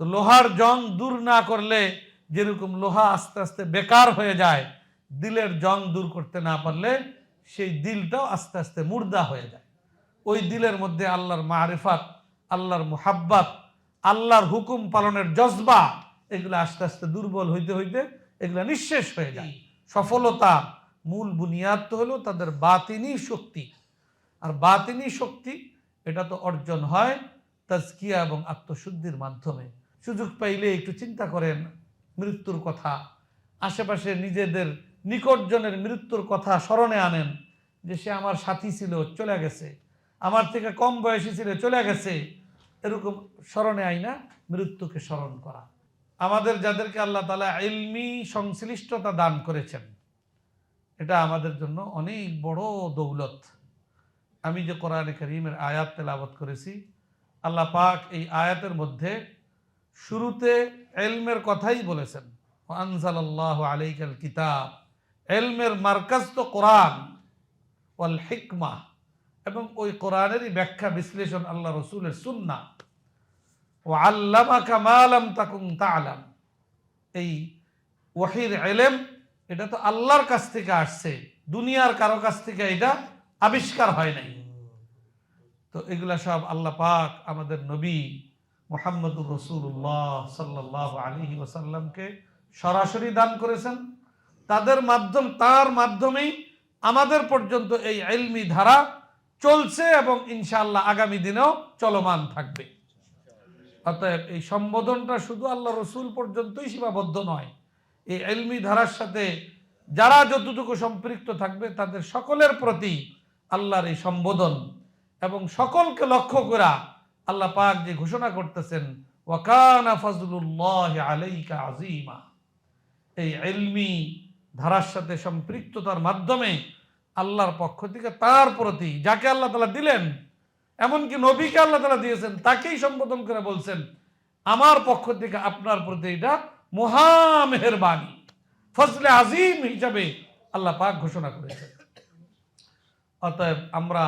তো লোহার জং দূর না করলে যেরকম লোহা আস্তে আস্তে বেকার হয়ে যায়, দিলের জং দূর করতে না পারলে সেই দিলটাও আস্তে আস্তে মুর্দা হয়ে যায়। ওই দিলের মধ্যে আল্লাহর মারিফাত আল্লাহর মোহাব্বাত, আল্লাহর হুকুম পালনের জজবা, এগুলো আস্তে আস্তে দুর্বল হইতে হইতে এগুলো নিঃশেষ হয়ে যায়। সফলতা মূল বুনিয়াদ তো হলো তাদের বাতিনি শক্তি। আর বাতিনি শক্তি, এটা তো অর্জন হয় তাজকিয়া এবং আত্মশুদ্ধির মাধ্যমে। সুযোগ পাইলে একটু চিন্তা করেন, মৃত্যুর কথা। আশেপাশে নিজেদের নিকটজনের মৃত্যুর কথা স্মরণে আনেন যে সে আমার সাথী ছিল, চলে গেছে। আমার থেকে কম বয়সী ছিল, চলে গেছে। এরকম স্মরণে আইনা মৃত্যুকে স্মরণ করা। আমাদের যাদেরকে আল্লাহ তালা ইলমি সংশ্লিষ্টতা দান করেছেন, এটা আমাদের জন্য অনেক বড় দৌলত। আমি যে কোরআনে করিমের আয়াত তেলাবত করেছি, আল্লাহ পাক এই আয়াতের মধ্যে শুরুতে এলমের কথাই বলেছেন। আনজাল আল্লাহ আলাইকাল কিতাব। এলমের মার্কাজ তো কোরআন। ওয়াল হিকমা। এবং ওই কোরআনেরই ব্যাখ্যা, বিশ্লেষণ আল্লাহ রসুলের সুন্না ও আল্লামা কামালাম তাকুম তালাম। এই ওয়াহির এলেম, এটা তো আল্লাহর কাছ থেকে আসছে। দুনিয়ার কারও কাছ থেকে এটা আবিষ্কার হয় নাই। তো এগুলা সব আল্লাহ পাক আমাদের নবী মোহাম্মদুর রসুল্লাহ সাল্লাহ আলহি ওসাল্লামকে সরাসরি দান করেছেন। তাদের মাধ্যম, তার মাধ্যমেই আমাদের পর্যন্ত এই এলমি ধারা চলছে এবং ইনশাআল্লাহ আগামী দিনেও চলমান থাকবে। অতএব এই সম্বোধনটা শুধু আল্লাহ রসুল পর্যন্তই সীমাবদ্ধ নয়। এই এলমি ধারার সাথে যারা যতটুকু সম্পৃক্ত থাকবে, তাদের সকলের প্রতি আল্লাহর এই সম্বোধন এবং সকলকে লক্ষ্য করা আল্লাহ পাক যে ঘোষণা করতেছেন ওয়াকানা ফজলুল্লাহ আলাইকা আজিমা এই এলমি ধারার সাথে সম্পৃক্ততার মাধ্যমে আল্লাহর পক্ষ থেকে তার প্রতি যাকে আল্লাহ তালা দিলেন, এমনকি নবীকে আল্লাহ তালা দিয়েছেন, তাকেই সম্বোধন করে বলছেন, আমার পক্ষ থেকে আপনার প্রতি এটা মহা মেহরবানি ফজলে আজিম হিসাবে আল্লাহ পাক ঘোষণা করেছেন। অতএব আমরা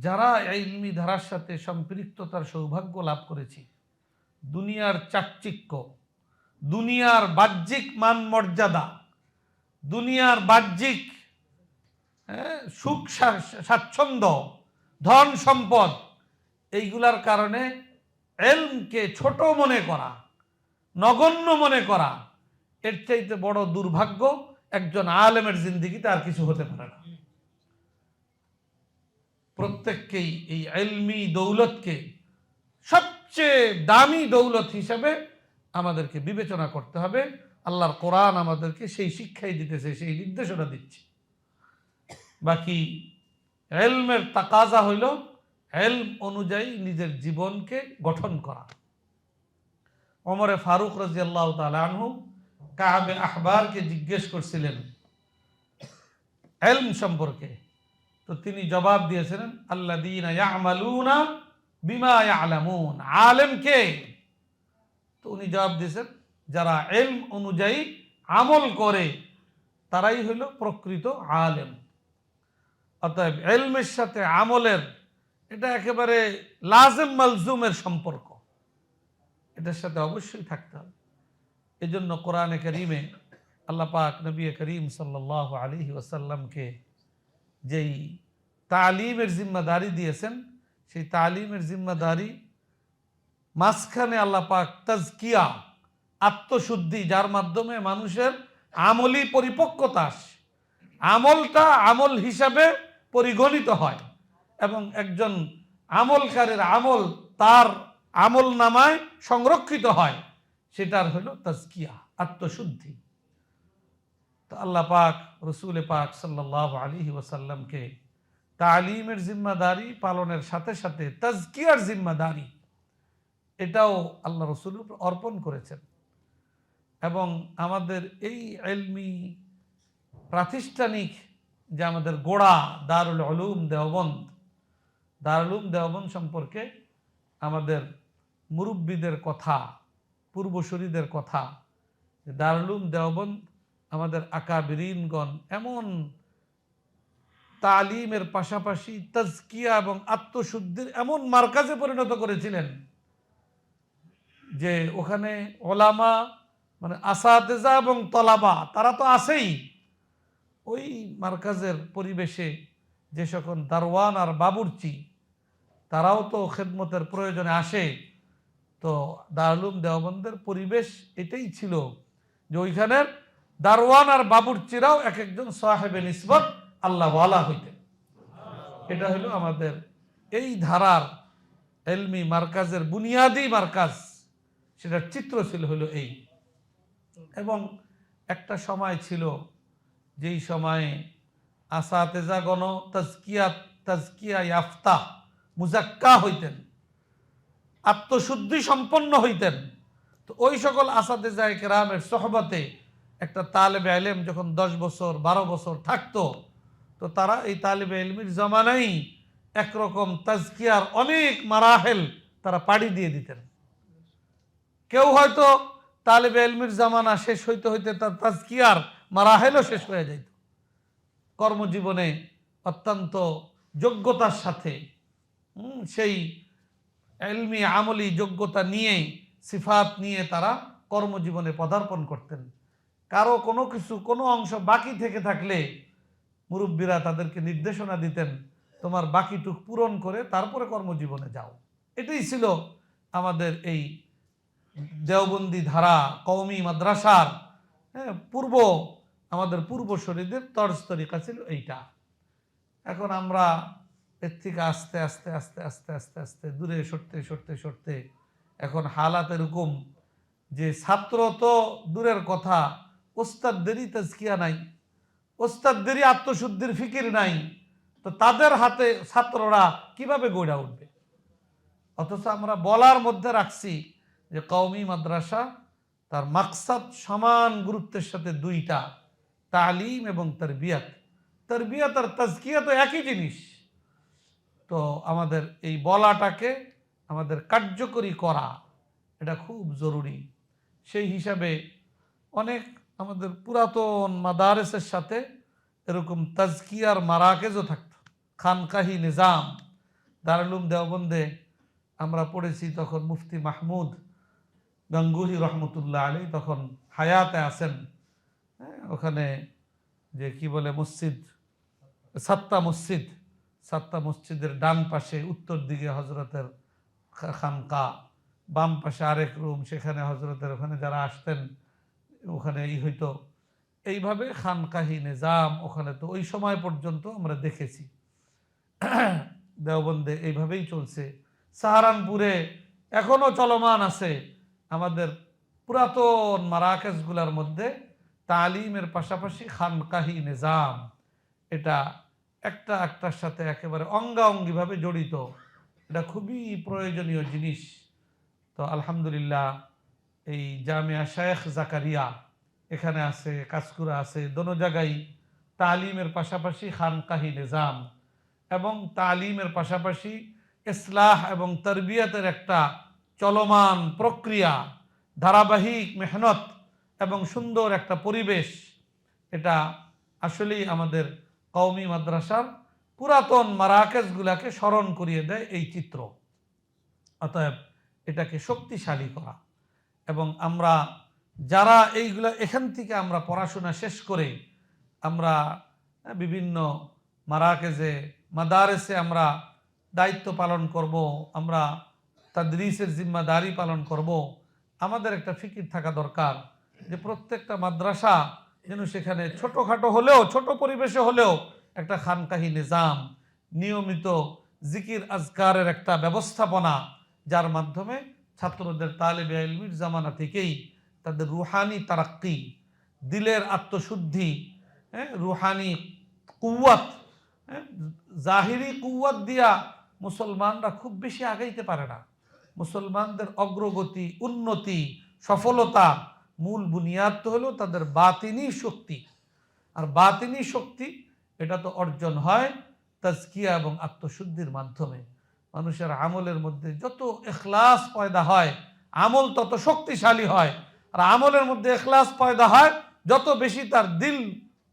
যারা ইলমি ধারার সাথে সম্পৃক্ততার সৌভাগ্য লাভ করেছি দুনিয়ার চাকচিক্য দুনিয়ার বাহ্যিক মান মর্যাদা দুনিয়ার বাহ্যিক হ্যাঁ, সুখ স্বাচ্ছন্দ্য ধন সম্পদ এইগুলার কারণে এলমকে ছোট মনে করা নগণ্য মনে করা এর চাইতে বড় দুর্ভাগ্য একজন আলেমের জিন্দিগিতে আর কিছু হতে পারে না। প্রত্যেককেই এই এলমি দৌলতকে সবচেয়ে দামি দৌলত হিসাবে আমাদেরকে বিবেচনা করতে হবে। আল্লাহর কোরআন আমাদেরকে সেই শিক্ষাই দিতেছে, সেই নির্দেশনা দিচ্ছে। বাকি এলমের তাকাজা হইল এলম অনুযায়ী নিজের জীবনকে গঠন করা। ওমরে ফারুক রাজি আল্লাহ তালু কাহাবে আহবারকে জিজ্ঞেস করছিলেন, এলম সম্পর্কে। তো তিনি জবাব দিয়েছিলেন আল্লাহ দিনা বিমা আলামুন আলেম কে? তো উনি জবাব দিয়েছেন, যারা এলম অনুযায়ী আমল করে, তারাই হইল প্রকৃত আলেম। অতএব এলমের সাথে আমলের, এটা একেবারে লাজেম মালজুমের সম্পর্ক। এটার সাথে অবশ্যই থাকতে হবে। এজন্য কোরআনে করিমে আল্লাহ পাক নবী করিম সাল্লাহ আলী ওসাল্লামকে যেই তালিমের জিম্মাদারি দিয়েছেন, সেই তালিমের জিম্মাদারি মাঝখানে আল্লাহ পাক তাজকিয়া, আত্মশুদ্ধি, যার মাধ্যমে মানুষের আমলি পরিপক্কতা আসে। আমলটা আমল হিসাবে পরিগণিত হয় এবং একজন আমলকারের আমল তার আমল নামায় সংরক্ষিত হয়, সেটার হলো তাজকিয়া, আত্মশুদ্ধি। তো আল্লাহ পাক, রসুল পাক সাল্লাহ আলী ওসাল্লামকে তালিমের জিম্মাদারি পালনের সাথে সাথে তাজকিয়ার জিম্মাদারি, এটাও আল্লাহ রসুল অর্পণ করেছেন। এবং আমাদের এই এলমি প্রাতিষ্ঠানিক যে আমাদের গোড়া দারুল আলুম দেওবন্দ, দারুল উলুম দেওবন্দ সম্পর্কে আমাদের মুরব্বীদের কথা, পূর্বসূরীদের কথা দারুলুম দেওবন্দ আমাদের আকাবিরিনগণ এমন তালিমের পাশাপাশি তাজকিয়া এবং আত্মশুদ্ধির এমন মার্কাজে পরিণত করেছিলেন যে ওখানে ওলামা মানে আসাতেজা এবং তলাবা, তারা তো আছেই। ওই মার্কাজের পরিবেশে যে সকল দারওয়ান আর বাবুরচি, তারাও তো খেদমতের প্রয়োজনে আসে। তো দারুলুম দেওবন্দের পরিবেশ এটাই ছিল যে ওইখানের দারওয়ান আর বাবুরচিরাও এক একজন সাহেবে নিসবত আল্লাহ ওয়ালা হইতেন এটা হলো আমাদের এই ধারার এলমি মার্কাজের বুনিয়াদি মার্কাজ। সেটার চিত্র ছিল হলো এই। এবং একটা সময় ছিল যেই সময়ে আসাতেজাগণ তাজকিয়া তাজকিয়া ইয়াফতা মুজাক্কা হইতেন, আত্মশুদ্ধি সম্পন্ন হইতেন। তো ওই সকল আসাতেজা কেরামের সহবতে একটা তালেবে আলেম যখন দশ বছর, বারো বছর থাকতো, তো তারা এই তালেবে এলমির জমানাই একরকম তাজকিয়ার অনেক মারাহেল তারা পাড়ি দিয়ে দিতেন। কেউ হয়তো তালেবে এলমির জামানা শেষ হইতে হইতে তার তাজকিয়ার মারাহেলও শেষ হয়ে যাইত। কর্মজীবনে অত্যন্ত যোগ্যতার সাথে সেই এলমি আমলি যোগ্যতা নিয়ে, সিফাত নিয়ে তারা কর্মজীবনে পদার্পণ করতেন। কারও কোনো কিছু, কোনো অংশ বাকি থেকে থাকলে মুরব্বীরা তাদেরকে নির্দেশনা দিতেন, তোমার বাকিটুক পূরণ করে তারপরে কর্মজীবনে যাও। এটাই ছিল আমাদের এই দেওবন্দি ধারা, কওমি মাদ্রাসার হ্যাঁ পূর্ব, আমাদের পূর্বশরীদের তর্জ তরিকা ছিল এইটা। এখন আমরা এর থেকে আস্তে আস্তে আস্তে আস্তে আস্তে আস্তে, দূরে সরতে সরতে সরতে এখন হালাত এরকম যে ছাত্র তো দূরের কথা ওস্তাদদেরই তাজকিয়া নাই, ওস্তাদদেরই আত্মশুদ্ধির ফিকির নাই, তো তাদের হাতে ছাত্ররা কীভাবে গড়া উঠবে? অথচ আমরা বলার মধ্যে রাখছি যে কওমি মাদ্রাসা তার মাকসাদ সমান গুরুত্বের সাথে দুইটা, তালিম এবং তরবিয়াত। তরবিয়াত আর তাজকিয়া তো একই জিনিস। তো আমাদের এই বলাটাকে আমাদের কার্যকরী করা, এটা খুব জরুরি। সেই হিসাবে অনেক আমাদের পুরাতন মাদারেসের সাথে এরকম তাজকিয়ার মারাকেজও থাকত। খানকাহি নিজাম দারুলুম দেওবন্দে আমরা পড়েছি তখন মুফতি মাহমুদ গঙ্গুহি রহমতুল্লাহ আলী তখন হায়াতে আসেন হ্যাঁ, ওখানে যে কি বলে মসজিদ সাত্তা মসজিদ সাত্তা মসজিদের ডান পাশে উত্তর দিকে হজরতের খানকা বাম পাশে আরেক রুম সেখানে হজরতের ওখানে যারা আসতেন ওখানে এই হইতো এইভাবে খানকাহি নিজাম ওখানে তো ওই সময় পর্যন্ত আমরা দেখেছি। দেওবন্দে এইভাবেই চলছে। সাহারানপুরে এখনও চলমান আছে আমাদের পুরাতন মারাকেজগুলোর মধ্যে তালিমের পাশাপাশি খানকাহি নিজাম। এটা একটা একটার সাথে একেবারে অঙ্গাঙ্গিভাবে জড়িত। এটা খুবই প্রয়োজনীয় জিনিস। তো আলহামদুলিল্লাহ এই জামিয়া শেখ জাকারিয়া, এখানে আছে, কাজকুরা আছে, দোনো জায়গায় তালিমের পাশাপাশি খানকাহি নিজাম এবং তালিমের পাশাপাশি ইসলাহ এবং তরবিয়তের একটা চলমান প্রক্রিয়া, ধারাবাহিক মেহনত এবং সুন্দর একটা পরিবেশ। এটা আসলেই আমাদের কওমি মাদ্রাসার পুরাতন মারাকেজগুলাকে স্মরণ করিয়ে দেয় এই চিত্র। অতএব এটাকে শক্তিশালী করা। এবং আমরা যারা এইগুলো, এখান থেকে আমরা পড়াশোনা শেষ করে আমরা বিভিন্ন মারাকেজে, মাদারেসে আমরা দায়িত্ব পালন করব, আমরা তাদরিসের জিম্মাদারি পালন করব, আমাদের একটা ফিকির থাকা দরকার যে প্রত্যেকটা মাদ্রাসা যেন সেখানে ছোটোখাটো হলেও, ছোট পরিবেশে হলেও একটা খানকাহি নিজাম, নিয়মিত জিকির আজকারের একটা ব্যবস্থাপনা যার মাধ্যমে ছাত্রদের তালেবে ইলমির জামানা থেকেই তাদের রুহানি তারাক্কি দিলের আত্মশুদ্ধি হ্যাঁ রুহানি কুয়াত হ্যাঁ, জাহিরি কুয়াত দিয়া মুসলমানরা খুব বেশি আগাইতে পারে না। মুসলমানদের অগ্রগতি উন্নতি সফলতা মূল বুনিয়াদ তো হলো তাদের বাতিনি শক্তি। আর বাতিনি শক্তি এটা তো অর্জন হয় তাজকিয়া এবং আত্মশুদ্ধির মাধ্যমে। মানুষের আমলের মধ্যে যত এখলাস পয়দা হয়, আমল তত শক্তিশালী হয়। আর আমলের মধ্যে এখলাস পয়দা হয়, যত বেশি তার দিল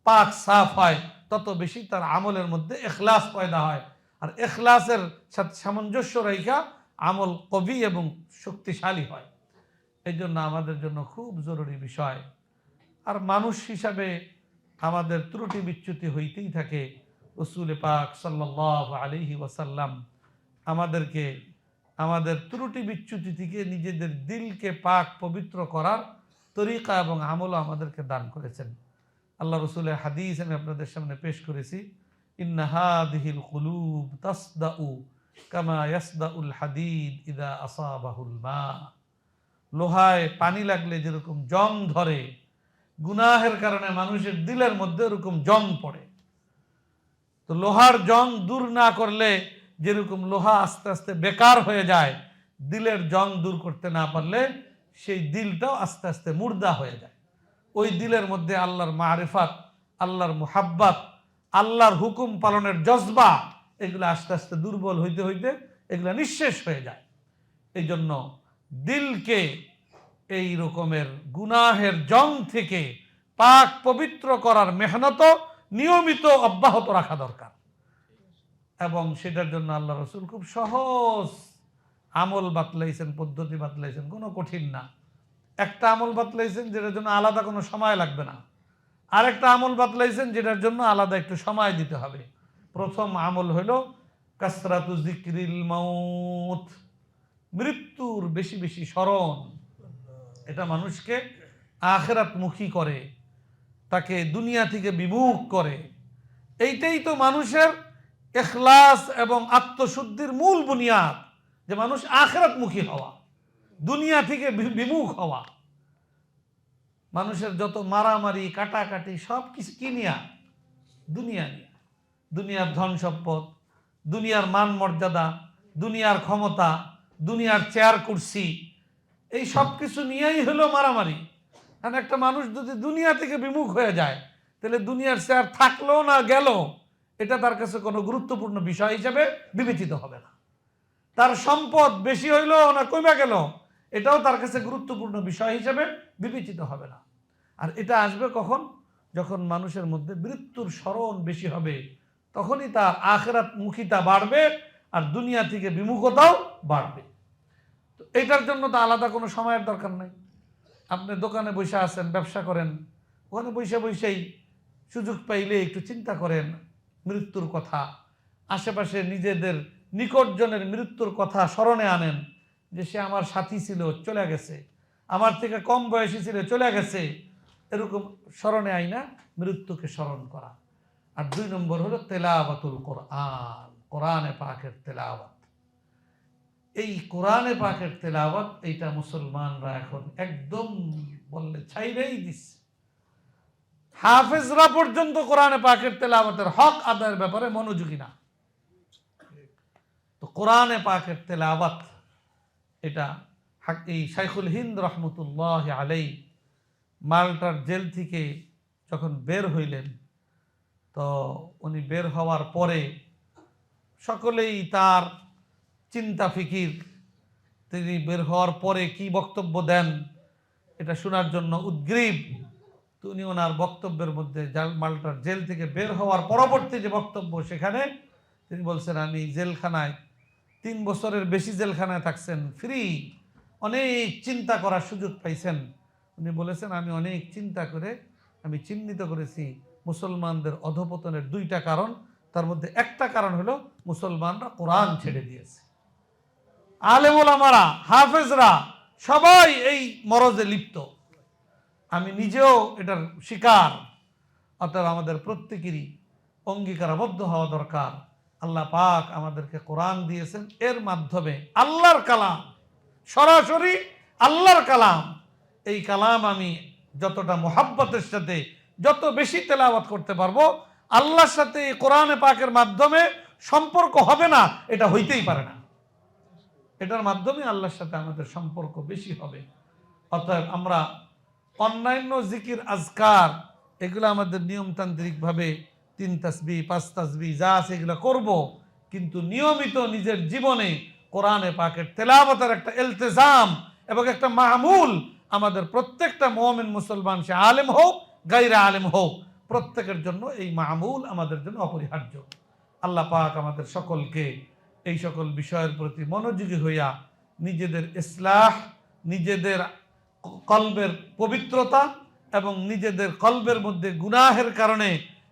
পাক সাফ হয়, তত বেশি তার আমলের মধ্যে এখলাস পয়দা হয়। আর এখলাসের সাথে সামঞ্জস্য রেখা আমল কবি এবং শক্তিশালী হয়। এই জন্য আমাদের জন্য খুব জরুরি বিষয়। আর মানুষ হিসাবে আমাদের ত্রুটি বিচ্যুতি হইতেই থাকে। রসুল পাক সাল্লাহ আলিহি ওয়াসাল্লাম আমাদেরকে, আমাদের ত্রুটি বিচ্যুতি থেকে নিজেদের দিলকে পাক পবিত্র করার তরিকা এবং আমলও আমাদেরকে দান করেছেন। আল্লাহ রসুলের হাদিস আমি আপনাদের সামনে পেশ করেছি। ইন্নাহাদিহিল কুলুব তাসদাউ কামা ইয়াসদাউল হাদিদ ইদা আসাবাহুল মা। লোহায় পানি লাগলে যেরকম জং ধরে, গুনাহের কারণে মানুষের দিলের মধ্যে ওরকম জং পড়ে। তো লোহার জং দূর না করলে যেরকম লোহা আস্তে আস্তে বেকার হয়ে যায়, দিলের জং দূর করতে না পারলে সেই দিলটাও আস্তে আস্তে মুর্দা হয়ে যায়। ওই দিলের মধ্যে আল্লাহর মারিফাত, আল্লাহর মুহাব্বাত, আল্লাহর হুকুম পালনের জজবা, এগুলো আস্তে আস্তে দুর্বল হইতে হইতে এগুলো নিঃশেষ হয়ে যায়। এই জন্য দিলকে এই রকমের গুনাহের জং থেকে পাক পবিত্র করার মেহনত নিয়মিত অব্যাহত রাখা দরকার। এবং সেটার জন্য আল্লাহ রসুল খুব সহজ আমল বাতলাইছেন, পদ্ধতি বাতলাইছেন, কোনো কঠিন না। একটা আমল বাতলাইছেন যেটার জন্য আলাদা কোনো সময় লাগবে না। আরেকটা আমল বাতলাইছেন যেটার জন্য আলাদা একটু সময় দিতে হবে। প্রথম আমল হলো কাসরাতু জিক্রিল মাউত। মৃত্যুর বেশি বেশি স্মরণ। এটা মানুষকে আখেরাতমুখী করে, তাকে দুনিয়া থেকে বিমুখ করে। এইটাই তো মানুষের এখলাস এবং আত্মশুদ্ধির মূল বুনিয়াদ যে মানুষ আখেরাতমুখী হওয়া, দুনিয়া থেকে বিমুখ হওয়া। মানুষের যত মারামারি, কাটাকাটি সব কিছু কি নিয়া? দুনিয়া নিয়ে। দুনিয়ার ধন সম্পদ, দুনিয়ার মান মর্যাদা, দুনিয়ার ক্ষমতা, দুনিয়ার চেয়ার কুর্সি, এই সব কিছু নিয়েই হলো মারামারি। কারণ একটা মানুষ যদি দুনিয়া থেকে বিমুখ হয়ে যায়, তাহলে দুনিয়ার চেয়ার থাকল না গেল? এটা তার কাছে কোনো গুরুত্বপূর্ণ বিষয় হিসেবে বিবেচিত হবে না। তার সম্পদ বেশি হইল, না কমে গেল, এটাও তার কাছে গুরুত্বপূর্ণ বিষয় হিসেবে বিবেচিত হবে না। আর এটা আসবে কখন? যখন মানুষের মধ্যে মৃত্যুর স্মরণ বেশি হবে, তখনই তার আখেরাত মুখিতা বাড়বে আর দুনিয়া থেকে বিমুখতাও বাড়বে। তো এটার জন্য তো আলাদা কোনো সময়ের দরকার নাই। আপনি দোকানে বসে আছেন, ব্যবসা করেন, ওখানে বসে বসেই সুযোগ পাইলে একটু চিন্তা করেন মৃত্যুর কথা, আশেপাশে নিজেদের নিকটজনের মৃত্যুর কথা স্মরণে আনেন যে সে আমার সাথী ছিল, চলে গেছে। আমার থেকে কম বয়সী ছিল, চলে গেছে। এরকম স্মরণে আইনা মৃত্যুকে স্মরণ করা। আর দুই নম্বর হলো তেলাওয়াতুল কোরআন, কোরআনে পাকের তেলাওয়াত। এই কোরআনে পাকের তেলাওয়াত, এইটা মুসলমানরা এখন একদম বললে ছাইরেই দিচ্ছে। হাফেজরা পর্যন্ত কোরআনে পাকের তেলাওয়াতের হক আদায়ের ব্যাপারে মনোযোগী না। তো কোরআনে পাকের তেলাওয়াত, এটা এই শাইখুল হিন্দ রহমতুল্লাহ আলাই মাল্টার জেল থেকে যখন বের হইলেন, তো উনি বের হওয়ার পরে সকলেই তার চিন্তা ফিকির, তিনি বের হওয়ার পরে কি বক্তব্য দেন, এটা শোনার জন্য উদ্গ্রীব উনি ওনার বক্তব্যের মধ্যে মাল্টার জেল থেকে বের হওয়ার পরবর্তী যে বক্তব্য সেখানে তিনি বলছেন, আমি জেলখানায়, তিন বছরের বেশি জেলখানায় থাকছেন, ফ্রি, অনেক চিন্তা করার সুযোগ পাইছেন। উনি বলেছেন, আমি অনেক চিন্তা করে, আমি চিহ্নিত করেছি মুসলমানদের অধপতনের দুইটা কারণ। তার মধ্যে একটা কারণ হলো মুসলমানরা কোরআন ছেড়ে দিয়েছে। আলেমোলামারা হাফেজরা সবাই এই মরজে লিপ্ত। আমি নিজেও এটার শিকার। অতএব আমাদের প্রত্যেকেরই অঙ্গীকারাবদ্ধ হওয়া দরকার। আল্লাহ পাক আমাদেরকে কোরআন দিয়েছেন। এর মাধ্যমে আল্লাহর কালাম, সরাসরি আল্লাহর কালাম। এই কালাম আমি যতটা মোহাব্বতের সাথে যত বেশি তেলাওয়াত করতে পারব, আল্লাহর সাথে এই কোরআনে পাকের মাধ্যমে সম্পর্ক হবে না, এটা হইতেই পারে না। এটার মাধ্যমে আল্লাহর সাথে আমাদের সম্পর্ক বেশি হবে। অতএব আমরা অন্যান্য জিকির, আজকার, এগুলো আমাদের নিয়মতান্ত্রিকভাবে তিন তাসবি, পাঁচ তাসবি, যা আছে এগুলো করব, কিন্তু নিয়মিত নিজের জীবনে কোরআনে পাকের তেলাবতের একটা এলতেজাম এবং একটা মাহমুল আমাদের প্রত্যেকটা মোহামেন মুসলমান, সে আলেম হোক গাইরা আলেম হোক, প্রত্যেকের জন্য এই মাহমুল আমাদের জন্য অপরিহার্য। আল্লাহ পাক আমাদের সকলকে এই সকল বিষয়ের প্রতি মনোযোগী হইয়া নিজেদের ইসলাহ, নিজেদের কলবের পবিত্রতা এবং নিজেদের কলবের মধ্যে গুনাহের কারণে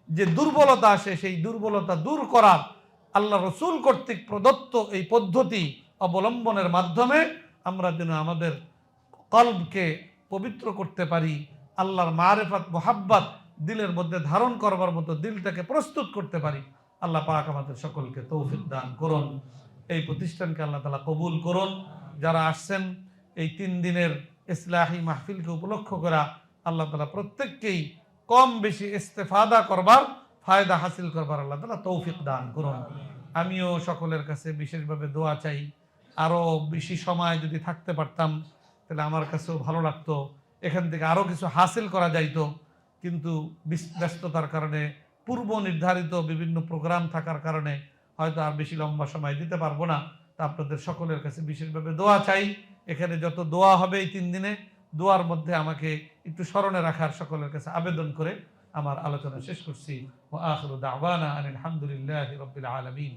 যে দুর্বলতা আসে, সেই দুর্বলতা দূর করার আল্লাহ রসুল কর্তৃক প্রদত্ত এই পদ্ধতি অবলম্বনের মাধ্যমে আমরা যেন আমাদের কলবকে পবিত্র করতে পারি, আল্লাহর মারেফাত, মোহাব্বাত দিলের মধ্যে ধারণ করবার মতো দিলটাকে প্রস্তুত করতে পারি। আল্লাহ পাক আমাদের সকলকে তৌফিক দান করুন। এই প্রতিষ্ঠানকে আল্লাহ তালা কবুল করুন। যারা আসছেন এই তিন দিনের ইসলাহি মাহফিলকে উপলক্ষ করা আল্লাহ তালা প্রত্যেককেই কম বেশি ইস্তেফাদা করবার, ফায়দা হাসিল করবার আল্লাহ তালা তৌফিক দান করুন। আমিও সকলের কাছে বিশেষভাবে দোয়া চাই। আরও বেশি সময় যদি থাকতে পারতাম, তাহলে আমার কাছেও ভালো লাগতো। এখান থেকে আরও কিছু হাসিল করা যাইতো। কিন্তু ব্যস্ততার কারণে, পূর্ব নির্ধারিত বিভিন্ন প্রোগ্রাম থাকার কারণে হয়তো আর বেশি লম্বা সময় দিতে পারব না। তা আপনাদের সকলের কাছে বিশেষভাবে দোয়া চাই। এখানে যত দোয়া হবে এই তিন দিনে, দোয়ার মধ্যে আমাকে একটু স্মরণে রাখার সকলের কাছে আবেদন করে আমার আলোচনা শেষ করছি। ও আখরু দাওয়ানা আনিল হামদুলিল্লাহি রাব্বিল আলামিন।